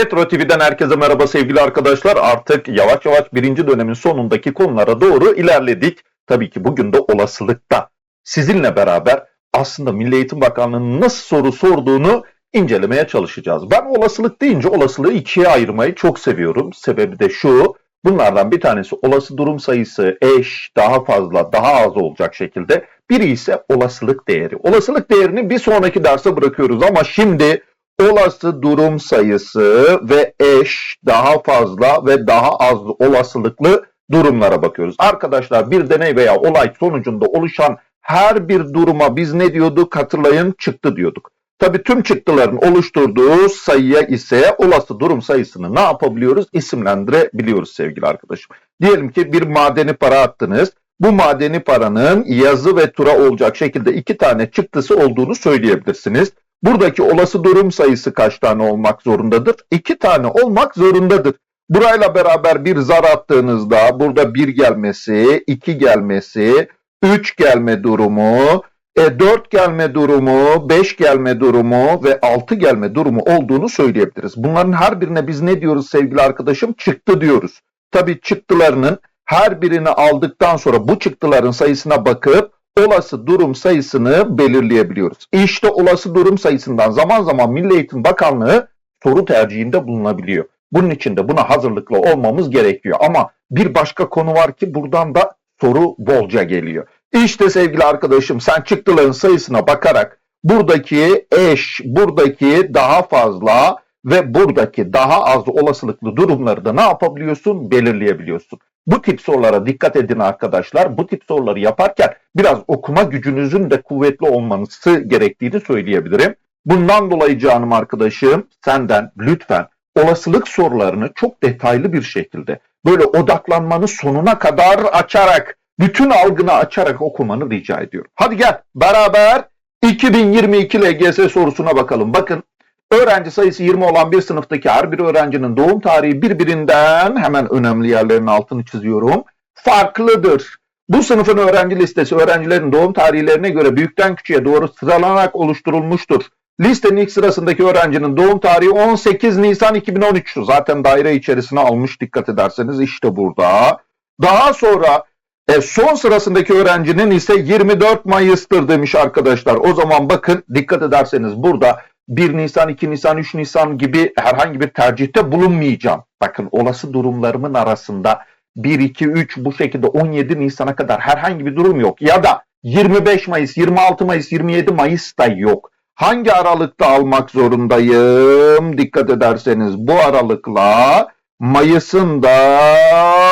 Retro TV'den herkese merhaba sevgili arkadaşlar. Artık yavaş yavaş birinci dönemin sonundaki konulara doğru ilerledik. Tabii ki bugün de olasılıkta sizinle beraber aslında Milli Eğitim Bakanlığı'nın nasıl soru sorduğunu incelemeye çalışacağız. Ben olasılık deyince olasılığı ikiye ayırmayı çok seviyorum. Sebebi de şu, bunlardan bir tanesi olası durum sayısı eş, daha fazla, daha az olacak şekilde. Biri ise olasılık değeri. Olasılık değerini bir sonraki derse bırakıyoruz ama şimdi olası durum sayısı ve eş, daha fazla ve daha az olasılıklı durumlara bakıyoruz. Arkadaşlar bir deney veya olay sonucunda oluşan her bir duruma biz ne diyorduk hatırlayın çıktı diyorduk. Tabii tüm çıktıların oluşturduğu sayıya ise olası durum sayısını ne yapabiliyoruz? İsimlendirebiliyoruz sevgili arkadaşım. Diyelim ki bir madeni para attınız. Bu madeni paranın yazı ve tura olacak şekilde iki tane çıktısı olduğunu söyleyebilirsiniz. Buradaki olası durum sayısı kaç tane olmak zorundadır? İki tane olmak zorundadır. Burayla beraber bir zar attığınızda burada bir gelmesi, iki gelmesi, üç gelme durumu, e, 4 gelme durumu, 5 gelme durumu ve 6 gelme durumu olduğunu söyleyebiliriz. Bunların her birine biz ne diyoruz sevgili arkadaşım? Çıktı diyoruz. Tabii çıktılarının her birini aldıktan sonra bu çıktıların sayısına bakıp olası durum sayısını belirleyebiliyoruz. İşte olası durum sayısından zaman zaman Milli Eğitim Bakanlığı soru tercihinde bulunabiliyor. Bunun için de buna hazırlıklı olmamız gerekiyor. Ama bir başka konu var ki buradan da soru bolca geliyor. İşte sevgili arkadaşım sen çıktıların sayısına bakarak buradaki eş, buradaki daha fazla ve buradaki daha az olasılıklı durumları da ne yapabiliyorsun? Belirleyebiliyorsun. Bu tip sorulara dikkat edin arkadaşlar. Bu tip soruları yaparken biraz okuma gücünüzün de kuvvetli olması gerektiğini söyleyebilirim. Bundan dolayı canım arkadaşım senden lütfen olasılık sorularını çok detaylı bir şekilde böyle odaklanmanı sonuna kadar açarak bütün algını açarak okumanı rica ediyorum. Hadi gel beraber 2022 LGS sorusuna bakalım. Bakın öğrenci sayısı 20 olan bir sınıftaki her bir öğrencinin doğum tarihi birbirinden hemen önemli yerlerin altını çiziyorum. Farklıdır. Bu sınıfın öğrenci listesi öğrencilerin doğum tarihlerine göre büyükten küçüğe doğru sıralanarak oluşturulmuştur. Listenin ilk sırasındaki öğrencinin doğum tarihi 18 Nisan 2013. Zaten daire içerisine almış dikkat ederseniz işte burada. Daha sonra e, son sırasındaki öğrencinin ise 24 Mayıs'tır demiş arkadaşlar. O zaman bakın dikkat ederseniz burada 1 Nisan, 2 Nisan, 3 Nisan gibi herhangi bir tercihte bulunmayacağım. Bakın olası durumlarımın arasında 1, 2, 3 bu şekilde 17 Nisan'a kadar herhangi bir durum yok. Ya da 25 Mayıs, 26 Mayıs, 27 Mayıs da yok. Hangi aralıkta almak zorundayım? Dikkat ederseniz bu aralıkla Mayıs'ın da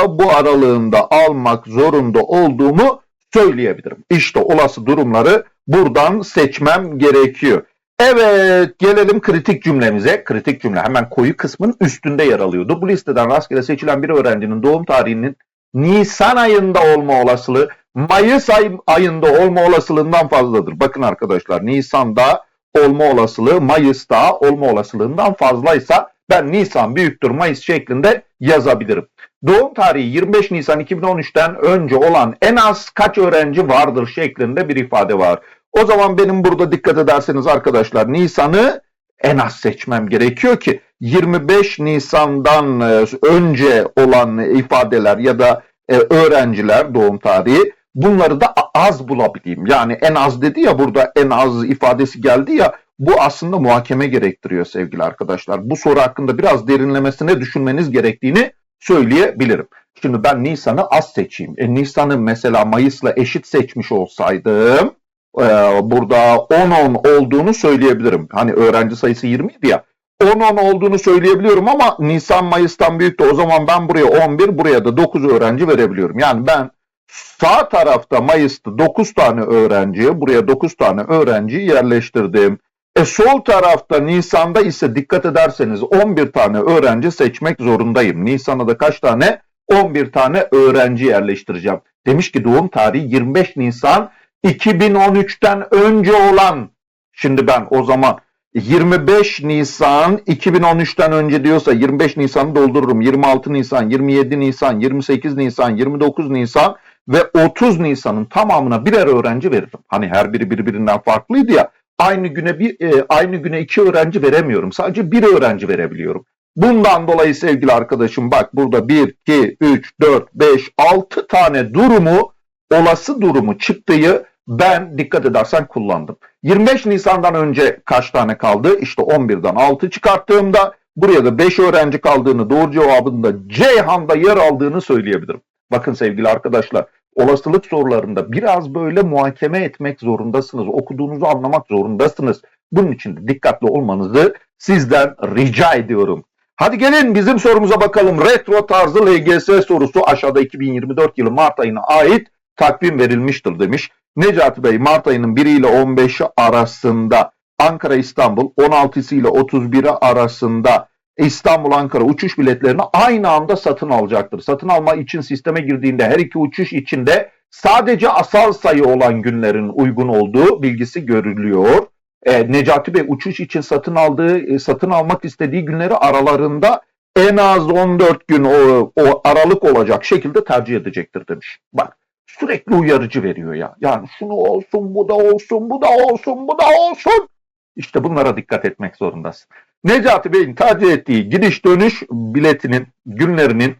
bu aralığında almak zorunda olduğumu söyleyebilirim. İşte olası durumları buradan seçmem gerekiyor. Evet gelelim kritik cümlemize. Kritik cümle hemen koyu kısmın üstünde yer alıyordu. Bu listeden rastgele seçilen bir öğrencinin doğum tarihinin Nisan ayında olma olasılığı Mayıs ay, ayında olma olasılığından fazladır. Bakın arkadaşlar Nisan'da olma olasılığı Mayıs'ta olma olasılığından fazlaysa ben Nisan büyüktür Mayıs şeklinde yazabilirim. Doğum tarihi 25 Nisan 2013'ten önce olan en az kaç öğrenci vardır şeklinde bir ifade var. O zaman benim burada dikkat ederseniz arkadaşlar Nisan'ı en az seçmem gerekiyor ki 25 Nisan'dan e, önce olan ifadeler ya da e, öğrenciler doğum tarihi bunları da az bulabileyim. Yani en az dedi ya burada en az ifadesi geldi ya bu aslında muhakeme gerektiriyor sevgili arkadaşlar. Bu soru hakkında biraz derinlemesine düşünmeniz gerektiğini söyleyebilirim. Şimdi ben Nisan'ı az seçeyim. E, Nisan'ı mesela Mayıs'la eşit seçmiş olsaydım e, burada 10-10 olduğunu söyleyebilirim. Hani öğrenci sayısı 20 idi ya. 10-10 olduğunu söyleyebiliyorum ama Nisan Mayıs'tan büyüktü. O zaman ben buraya 11, buraya da 9 öğrenci verebiliyorum. Yani ben sağ tarafta Mayıs'ta 9 tane öğrenci, buraya 9 tane öğrenci yerleştirdim. E sol tarafta Nisan'da ise dikkat ederseniz 11 tane öğrenci seçmek zorundayım. Nisan'a da kaç tane? 11 tane öğrenci yerleştireceğim. Demiş ki doğum tarihi 25 Nisan 2013'ten önce olan. Şimdi ben o zaman 25 Nisan 2013'ten önce diyorsa 25 Nisan'ı doldururum. 26 Nisan, 27 Nisan, 28 Nisan, 29 Nisan ve 30 Nisan'ın tamamına birer öğrenci veririm. Hani her biri birbirinden farklıydı ya. Aynı güne bir e, aynı güne iki öğrenci veremiyorum. Sadece bir öğrenci verebiliyorum. Bundan dolayı sevgili arkadaşım bak burada 1, 2, 3, 4, 5, 6 tane durumu olası durumu çıktığı ben dikkat edersen kullandım. 25 Nisan'dan önce kaç tane kaldı? İşte 11'den 6 çıkarttığımda buraya da 5 öğrenci kaldığını doğru cevabında Ceyhan'da yer aldığını söyleyebilirim. Bakın sevgili arkadaşlar olasılık sorularında biraz böyle muhakeme etmek zorundasınız. Okuduğunuzu anlamak zorundasınız. Bunun için de dikkatli olmanızı sizden rica ediyorum. Hadi gelin bizim sorumuza bakalım. Retro tarzı LGS sorusu aşağıda 2024 yılı Mart ayına ait takvim verilmiştir demiş. Necati Bey Mart ayının 1 ile 15'i arasında Ankara İstanbul 16'sı ile 31'i arasında İstanbul Ankara uçuş biletlerini aynı anda satın alacaktır. Satın alma için sisteme girdiğinde her iki uçuş içinde sadece asal sayı olan günlerin uygun olduğu bilgisi görülüyor. E, Necati Bey uçuş için satın aldığı, e, satın almak istediği günleri aralarında en az 14 gün o, o aralık olacak şekilde tercih edecektir demiş. Bak sürekli uyarıcı veriyor ya. Yani şunu olsun, bu da olsun, bu da olsun, bu da olsun. İşte bunlara dikkat etmek zorundasın. Necati Bey'in tercih ettiği gidiş dönüş biletinin günlerinin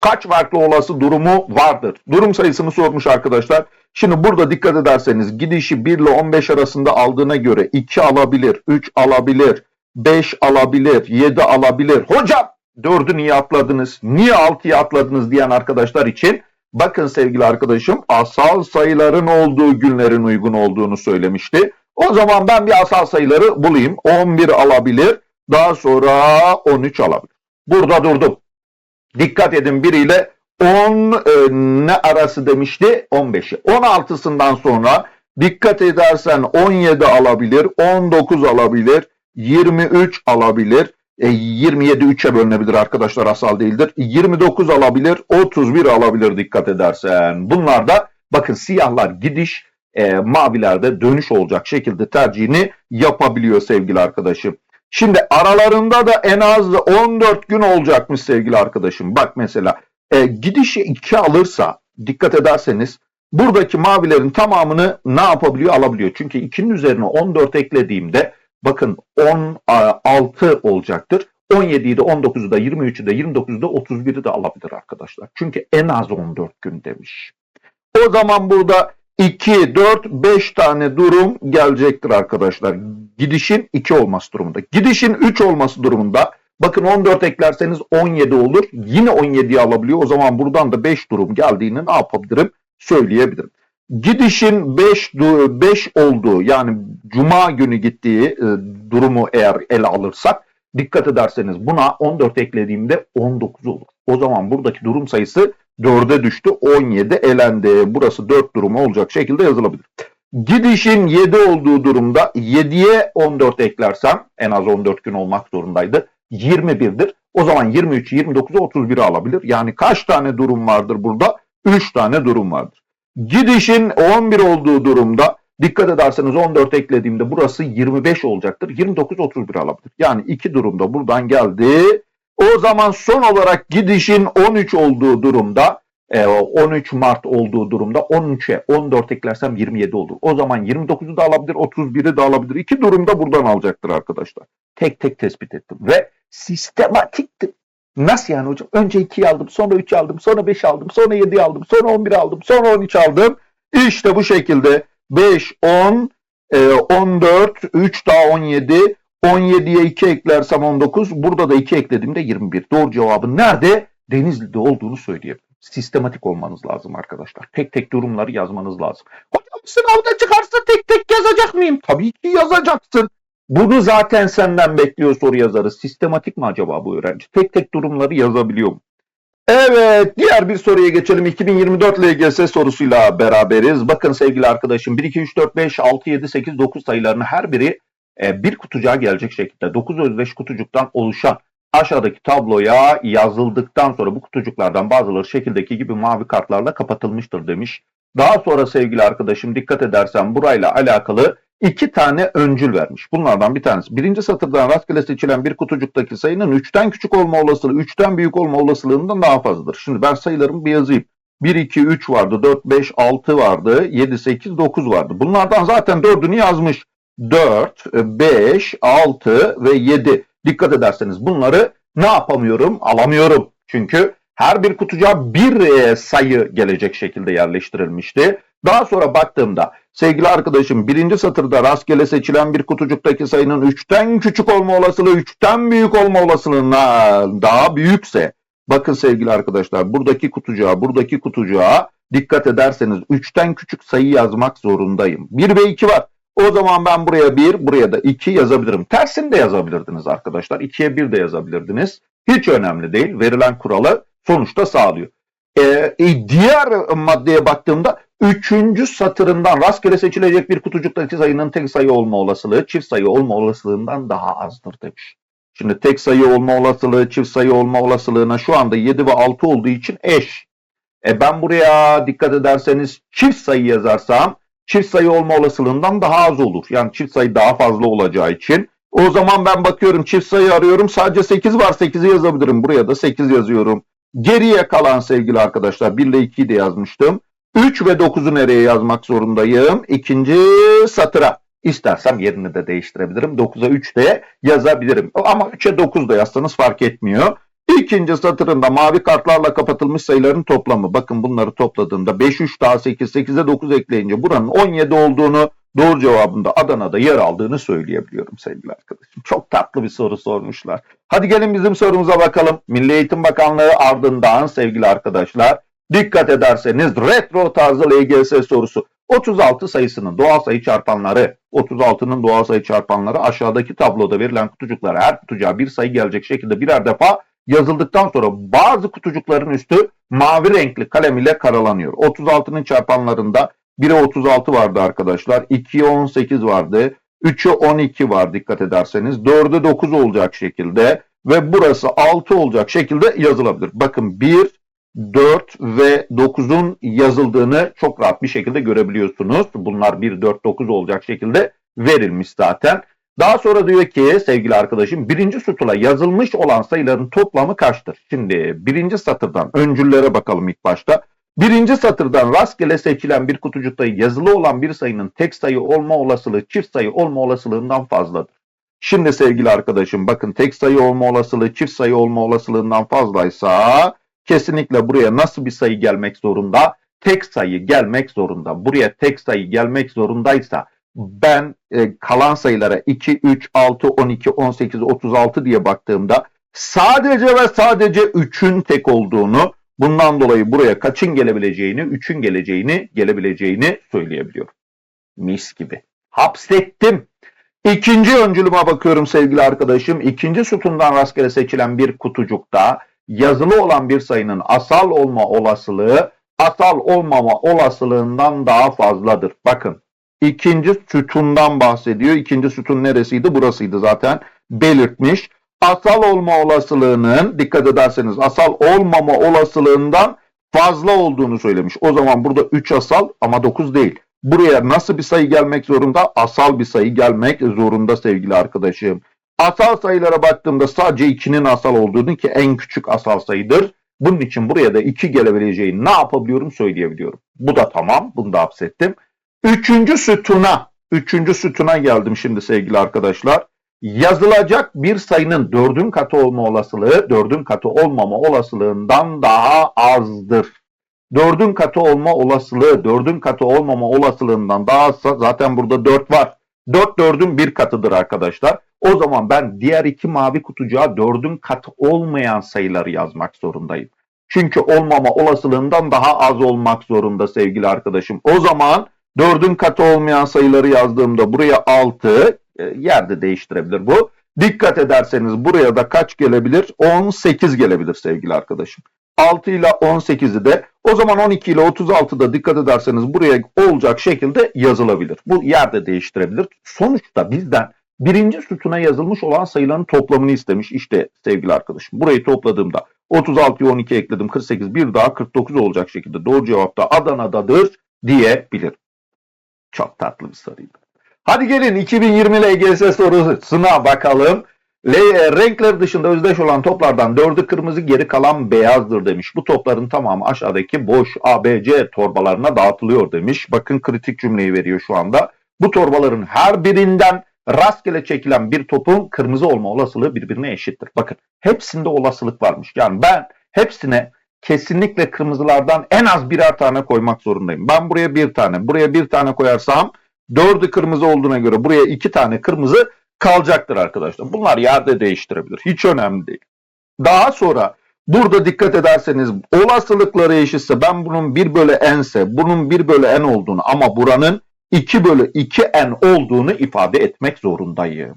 kaç farklı olası durumu vardır? Durum sayısını sormuş arkadaşlar. Şimdi burada dikkat ederseniz gidişi 1 ile 15 arasında aldığına göre 2 alabilir, 3 alabilir, 5 alabilir, 7 alabilir. Hocam 4'ü niye atladınız? Niye 6'yı atladınız diyen arkadaşlar için bakın sevgili arkadaşım asal sayıların olduğu günlerin uygun olduğunu söylemişti. O zaman ben bir asal sayıları bulayım. 11 alabilir, daha sonra 13 alabilir. Burada durdum. Dikkat edin biriyle 10 e, ne arası demişti? 15'i. 16'sından sonra dikkat edersen 17 alabilir, 19 alabilir, 23 alabilir. E, 27 3'e bölünebilir arkadaşlar asal değildir. 29 alabilir, 31 alabilir dikkat edersen. Bunlar da bakın siyahlar gidiş, e, mavilerde dönüş olacak şekilde tercihini yapabiliyor sevgili arkadaşım. Şimdi aralarında da en az 14 gün olacakmış sevgili arkadaşım. Bak mesela e, gidişi 2 alırsa dikkat ederseniz buradaki mavilerin tamamını ne yapabiliyor? Alabiliyor. Çünkü 2'nin üzerine 14 eklediğimde bakın 16 olacaktır. 17'yi de 19'u da 23'ü de 29'u da 31'i de alabilir arkadaşlar. Çünkü en az 14 gün demiş. O zaman burada 2, 4, 5 tane durum gelecektir arkadaşlar. Gidişin 2 olması durumunda. Gidişin 3 olması durumunda bakın 14 eklerseniz 17 olur. Yine 17'yi alabiliyor. O zaman buradan da 5 durum geldiğini ne yapabilirim? Söyleyebilirim. Gidişin 5 5 olduğu yani cuma günü gittiği e, durumu eğer ele alırsak dikkat ederseniz buna 14 eklediğimde 19 olur. O zaman buradaki durum sayısı 4'e düştü. 17 elendi. Burası 4 durumu olacak şekilde yazılabilir. Gidişin 7 olduğu durumda 7'ye 14 eklersem en az 14 gün olmak zorundaydı. 21'dir. O zaman 23, 29'u 31'i alabilir. Yani kaç tane durum vardır burada? 3 tane durum vardır. Gidişin 11 olduğu durumda dikkat ederseniz 14 eklediğimde burası 25 olacaktır. 29, 31 alabilir. Yani iki durumda buradan geldi. O zaman son olarak gidişin 13 olduğu durumda 13 e, Mart olduğu durumda 13'e 14 eklersem 27 olur. O zaman 29'u da alabilir, 31'i de alabilir. İki durumda buradan alacaktır arkadaşlar. Tek tek tespit ettim ve sistematiktim. Nasıl yani hocam? Önce 2'yi aldım, sonra 3'ü aldım, sonra 5 aldım, sonra 7'yi aldım, sonra 11 aldım, sonra 13 aldım. İşte bu şekilde 5, 10, 14, 3 daha 17, 17'ye 2 eklersem 19. Burada da 2 eklediğimde 21. Doğru cevabın nerede? Denizli'de olduğunu söyleyebilirim. Sistematik olmanız lazım arkadaşlar. Tek tek durumları yazmanız lazım. Hocam sınavda çıkarsa tek tek yazacak mıyım? Tabii ki yazacaksın. Bunu zaten senden bekliyor soru yazarı. Sistematik mi acaba bu öğrenci? Tek tek durumları yazabiliyor mu? Evet, diğer bir soruya geçelim. 2024 LGS sorusuyla beraberiz. Bakın sevgili arkadaşım 1, 2, 3, 4, 5, 6, 7, 8, 9 sayılarının her biri e, bir kutucuğa gelecek şekilde 9 özdeş kutucuktan oluşan aşağıdaki tabloya yazıldıktan sonra bu kutucuklardan bazıları şekildeki gibi mavi kartlarla kapatılmıştır demiş. Daha sonra sevgili arkadaşım dikkat edersen burayla alakalı iki tane öncül vermiş. Bunlardan bir tanesi. Birinci satırdan rastgele seçilen bir kutucuktaki sayının 3'ten küçük olma olasılığı 3'ten büyük olma olasılığından daha fazladır. Şimdi ben sayılarımı bir yazayım. 1, 2, 3 vardı, 4, 5, 6 vardı, 7, 8, 9 vardı. Bunlardan zaten 4'ünü yazmış. 4, 5, 6 ve 7. Dikkat ederseniz bunları ne yapamıyorum? Alamıyorum. Çünkü her bir kutucuğa bir e, sayı gelecek şekilde yerleştirilmişti. Daha sonra baktığımda sevgili arkadaşım birinci satırda rastgele seçilen bir kutucuktaki sayının 3'ten küçük olma olasılığı 3'ten büyük olma olasılığına daha büyükse bakın sevgili arkadaşlar buradaki kutucuğa buradaki kutucuğa dikkat ederseniz 3'ten küçük sayı yazmak zorundayım. 1 ve 2 var. O zaman ben buraya 1, buraya da 2 yazabilirim. Tersini de yazabilirdiniz arkadaşlar. 2'ye 1 de yazabilirdiniz. Hiç önemli değil. Verilen kuralı sonuçta sağlıyor. Ee, e, diğer maddeye baktığımda üçüncü satırından rastgele seçilecek bir kutucuktaki sayının tek sayı olma olasılığı çift sayı olma olasılığından daha azdır demiş. Şimdi tek sayı olma olasılığı çift sayı olma olasılığına şu anda 7 ve 6 olduğu için eş. E ben buraya dikkat ederseniz çift sayı yazarsam çift sayı olma olasılığından daha az olur. Yani çift sayı daha fazla olacağı için. O zaman ben bakıyorum çift sayı arıyorum. Sadece 8 var. 8'i yazabilirim. Buraya da 8 yazıyorum. Geriye kalan sevgili arkadaşlar 1 ile 2'yi de yazmıştım. 3 ve 9'u nereye yazmak zorundayım? İkinci satıra. İstersem yerini de değiştirebilirim. 9'a 3 de yazabilirim. Ama 3'e 9 da yazsanız fark etmiyor. İkinci satırında mavi kartlarla kapatılmış sayıların toplamı. Bakın bunları topladığımda 5, 3 daha 8, 8'e 9 ekleyince buranın 17 olduğunu doğru cevabında Adana'da yer aldığını söyleyebiliyorum sevgili arkadaşım. Çok tatlı bir soru sormuşlar. Hadi gelin bizim sorumuza bakalım. Milli Eğitim Bakanlığı ardından sevgili arkadaşlar dikkat ederseniz retro tarzı LGS sorusu. 36 sayısının doğal sayı çarpanları, 36'nın doğal sayı çarpanları aşağıdaki tabloda verilen kutucuklara her kutucuğa bir sayı gelecek şekilde birer defa yazıldıktan sonra bazı kutucukların üstü mavi renkli kalem ile karalanıyor. 36'nın çarpanlarında 1'e 36 vardı arkadaşlar. 2'ye 18 vardı. 3'e 12 var dikkat ederseniz. 4'e 9 olacak şekilde ve burası 6 olacak şekilde yazılabilir. Bakın 1, 4 ve 9'un yazıldığını çok rahat bir şekilde görebiliyorsunuz. Bunlar 1, 4, 9 olacak şekilde verilmiş zaten. Daha sonra diyor ki sevgili arkadaşım birinci sütula yazılmış olan sayıların toplamı kaçtır? Şimdi birinci satırdan öncüllere bakalım ilk başta. Birinci satırdan rastgele seçilen bir kutucukta yazılı olan bir sayının tek sayı olma olasılığı çift sayı olma olasılığından fazladır. Şimdi sevgili arkadaşım bakın tek sayı olma olasılığı çift sayı olma olasılığından fazlaysa kesinlikle buraya nasıl bir sayı gelmek zorunda? Tek sayı gelmek zorunda. Buraya tek sayı gelmek zorundaysa ben e, kalan sayılara 2, 3, 6, 12, 18, 36 diye baktığımda sadece ve sadece 3'ün tek olduğunu bundan dolayı buraya kaçın gelebileceğini, 3'ün geleceğini, gelebileceğini söyleyebiliyorum. Mis gibi. Hapsettim. İkinci öncülüme bakıyorum sevgili arkadaşım. İkinci sütundan rastgele seçilen bir kutucukta yazılı olan bir sayının asal olma olasılığı asal olmama olasılığından daha fazladır. Bakın ikinci sütundan bahsediyor. İkinci sütun neresiydi? Burasıydı zaten belirtmiş. Asal olma olasılığının dikkat ederseniz asal olmama olasılığından fazla olduğunu söylemiş. O zaman burada 3 asal ama 9 değil. Buraya nasıl bir sayı gelmek zorunda? Asal bir sayı gelmek zorunda sevgili arkadaşım. Asal sayılara baktığımda sadece 2'nin asal olduğunu ki en küçük asal sayıdır. Bunun için buraya da 2 gelebileceğini ne yapabiliyorum söyleyebiliyorum. Bu da tamam. Bunu da hapsettim. Üçüncü sütuna, üçüncü sütuna geldim şimdi sevgili arkadaşlar. Yazılacak bir sayının dördün katı olma olasılığı, dördün katı olmama olasılığından daha azdır. Dördün katı olma olasılığı, dördün katı olmama olasılığından daha azsa zaten burada dört var. Dört dördün bir katıdır arkadaşlar. O zaman ben diğer iki mavi kutucuğa dördün katı olmayan sayıları yazmak zorundayım. Çünkü olmama olasılığından daha az olmak zorunda sevgili arkadaşım. O zaman dördün katı olmayan sayıları yazdığımda buraya 6 e, yerde değiştirebilir bu. Dikkat ederseniz buraya da kaç gelebilir? 18 gelebilir sevgili arkadaşım. 6 ile 18'i de o zaman 12 ile 36'da dikkat ederseniz buraya olacak şekilde yazılabilir. Bu yerde değiştirebilir. Sonuçta bizden birinci sütuna yazılmış olan sayıların toplamını istemiş. İşte sevgili arkadaşım burayı topladığımda 36'yı 12 ekledim 48 bir daha 49 olacak şekilde doğru cevap da Adana'dadır diyebilirim. Çok tatlı bir soruydu. Hadi gelin 2020 LGS sorusuna bakalım. L renkler dışında özdeş olan toplardan dördü kırmızı geri kalan beyazdır demiş. Bu topların tamamı aşağıdaki boş ABC torbalarına dağıtılıyor demiş. Bakın kritik cümleyi veriyor şu anda. Bu torbaların her birinden rastgele çekilen bir topun kırmızı olma olasılığı birbirine eşittir. Bakın hepsinde olasılık varmış. Yani ben hepsine kesinlikle kırmızılardan en az birer tane koymak zorundayım. Ben buraya bir tane, buraya bir tane koyarsam dördü kırmızı olduğuna göre buraya iki tane kırmızı kalacaktır arkadaşlar. Bunlar yerde değiştirebilir. Hiç önemli değil. Daha sonra burada dikkat ederseniz olasılıkları eşitse ben bunun 1 bölü n'se bunun 1 bölü n olduğunu ama buranın 2 bölü 2 n olduğunu ifade etmek zorundayım.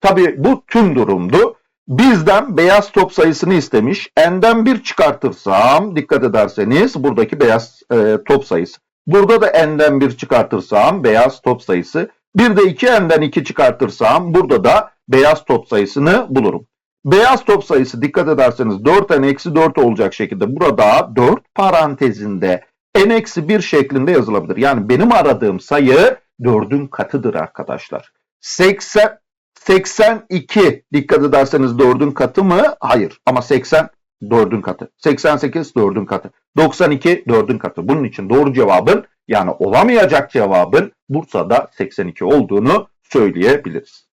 Tabii bu tüm durumdu. Bizden beyaz top sayısını istemiş. N'den 1 çıkartırsam dikkat ederseniz buradaki beyaz e, top sayısı. Burada da n'den 1 çıkartırsam beyaz top sayısı. Bir de 2 n'den 2 çıkartırsam burada da beyaz top sayısını bulurum. Beyaz top sayısı dikkat ederseniz 4n eksi 4 olacak şekilde burada 4 parantezinde n eksi 1 şeklinde yazılabilir. Yani benim aradığım sayı 4'ün katıdır arkadaşlar. 80 82 dikkat ederseniz 4'ün katı mı? Hayır. Ama 80 4'ün katı. 88 4'ün katı. 92 4'ün katı. Bunun için doğru cevabın yani olamayacak cevabın Bursa'da 82 olduğunu söyleyebiliriz.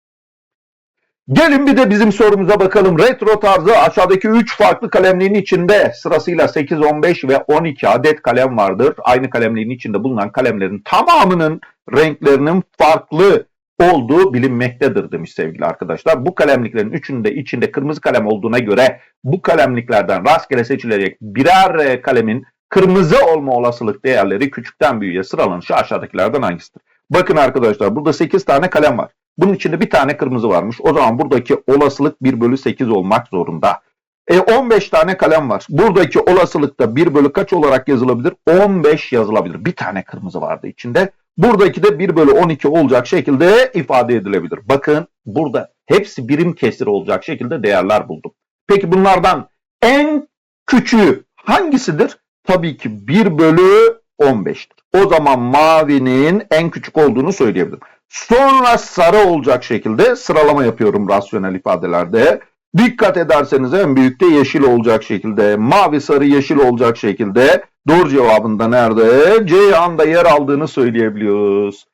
Gelin bir de bizim sorumuza bakalım. Retro tarzı aşağıdaki 3 farklı kalemliğin içinde sırasıyla 8, 15 ve 12 adet kalem vardır. Aynı kalemliğin içinde bulunan kalemlerin tamamının renklerinin farklı olduğu bilinmektedir demiş sevgili arkadaşlar. Bu kalemliklerin üçünde içinde kırmızı kalem olduğuna göre bu kalemliklerden rastgele seçilecek birer kalemin kırmızı olma olasılık değerleri küçükten büyüğe sıralanışı aşağıdakilerden hangisidir? Bakın arkadaşlar burada 8 tane kalem var. Bunun içinde bir tane kırmızı varmış. O zaman buradaki olasılık 1 bölü 8 olmak zorunda. E 15 tane kalem var. Buradaki olasılıkta 1 bölü kaç olarak yazılabilir? 15 yazılabilir. Bir tane kırmızı vardı içinde. Buradaki de 1 bölü 12 olacak şekilde ifade edilebilir. Bakın burada hepsi birim kesir olacak şekilde değerler buldum. Peki bunlardan en küçüğü hangisidir? Tabii ki 1 bölü 15'tir. O zaman mavinin en küçük olduğunu söyleyebilirim. Sonra sarı olacak şekilde sıralama yapıyorum rasyonel ifadelerde. Dikkat ederseniz en büyük de yeşil olacak şekilde, mavi, sarı, yeşil olacak şekilde doğru cevabında nerede? Ceyhan'da yer aldığını söyleyebiliyoruz.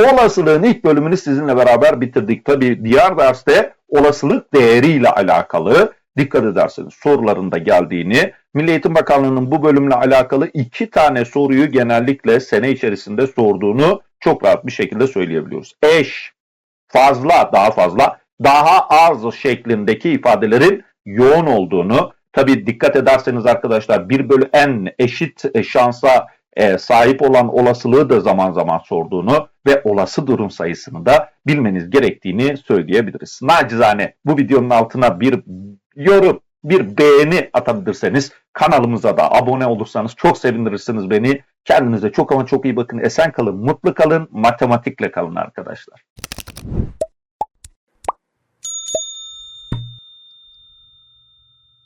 Olasılığın ilk bölümünü sizinle beraber bitirdik. Tabi diğer derste olasılık değeriyle alakalı dikkat ederseniz sorularında geldiğini, Milli Eğitim Bakanlığı'nın bu bölümle alakalı iki tane soruyu genellikle sene içerisinde sorduğunu çok rahat bir şekilde söyleyebiliyoruz. Eş, fazla, daha fazla, daha az şeklindeki ifadelerin yoğun olduğunu, tabi dikkat ederseniz arkadaşlar 1 bölü n eşit şansa e, sahip olan olasılığı da zaman zaman sorduğunu ve olası durum sayısını da bilmeniz gerektiğini söyleyebiliriz. Nacizane bu videonun altına bir yorum, bir beğeni atabilirseniz kanalımıza da abone olursanız çok sevindirirsiniz beni. Kendinize çok ama çok iyi bakın. Esen kalın, mutlu kalın, matematikle kalın arkadaşlar.